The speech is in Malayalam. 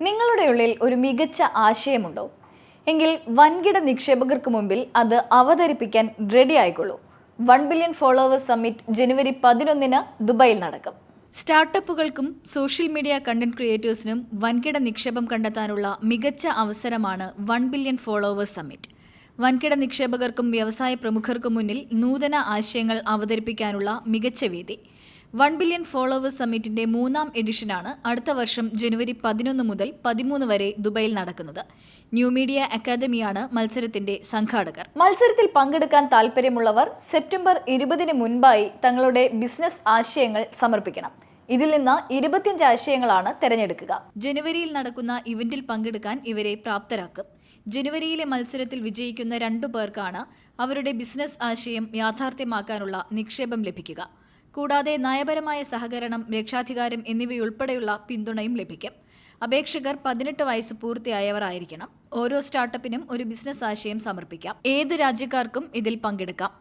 നിങ്ങളുടെ ഉള്ളിൽ ഒരു മികച്ച ആശയമുണ്ടോ? എങ്കിൽ വൻകിട നിക്ഷേപകർക്ക് മുമ്പിൽ അത് അവതരിപ്പിക്കാൻ റെഡി ആയിക്കൊള്ളൂ. വൺ ബില്യൺ ഫോളോവേഴ്സ് സമ്മിറ്റ് ജനുവരി പതിനൊന്നിന് ദുബായിൽ നടക്കും. സ്റ്റാർട്ടപ്പുകൾക്കും സോഷ്യൽ മീഡിയ കണ്ടന്റ് ക്രിയേറ്റേഴ്സിനും വൻകിട നിക്ഷേപം കണ്ടെത്താനുള്ള മികച്ച അവസരമാണ് വൺ ബില്യൺ ഫോളോവേഴ്സ് സമ്മിറ്റ് വൻകിട നിക്ഷേപകർക്കും വ്യവസായ പ്രമുഖർക്കും മുന്നിൽ നൂതന ആശയങ്ങൾ അവതരിപ്പിക്കാനുള്ള മികച്ച വേദി. വൺ ബില്യൺ ഫോളോവേഴ്സ് സമ്മിറ്റിന്റെ മൂന്നാം എഡിഷനാണ് അടുത്ത വർഷം ജനുവരി പതിനൊന്ന് മുതൽ പതിമൂന്ന് വരെ ദുബൈയിൽ നടക്കുന്നത്. ന്യൂ മീഡിയ അക്കാദമിയാണ് മത്സരത്തിന്റെ സംഘാടകർ. മത്സരത്തിൽ പങ്കെടുക്കാൻ താൽപ്പര്യമുള്ളവർ സെപ്റ്റംബർ ഇരുപതിന് മുൻപായി തങ്ങളുടെ ബിസിനസ് ആശയങ്ങൾ സമർപ്പിക്കണം. ഇതിൽ നിന്ന് ഇരുപത്തിയഞ്ച് ആശയങ്ങളാണ് തെരഞ്ഞെടുക്കുക. ജനുവരിയിൽ നടക്കുന്ന ഇവന്റിൽ പങ്കെടുക്കാൻ ഇവരെ പ്രാപ്തരാക്കും. ജനുവരിയിലെ മത്സരത്തിൽ വിജയിക്കുന്ന രണ്ടു പേർക്കാണ് അവരുടെ ബിസിനസ് ആശയം യാഥാർത്ഥ്യമാക്കാനുള്ള നിക്ഷേപം ലഭിക്കുക. കൂടാതെ നയപരമായ സഹകരണം രക്ഷാധികാരം എന്നിവയുൾപ്പെടെയുള്ള പിന്തുണയും ലഭിക്കും. അപേക്ഷകർ പതിനെട്ട് വയസ്സ് പൂർത്തിയായവർ ആയിരിക്കണം. ഓരോ സ്റ്റാർട്ടപ്പിനും ഒരു ബിസിനസ് ആശയം സമർപ്പിക്കാം. ഏത് രാജ്യക്കാർക്കും ഇതിൽ പങ്കെടുക്കാം.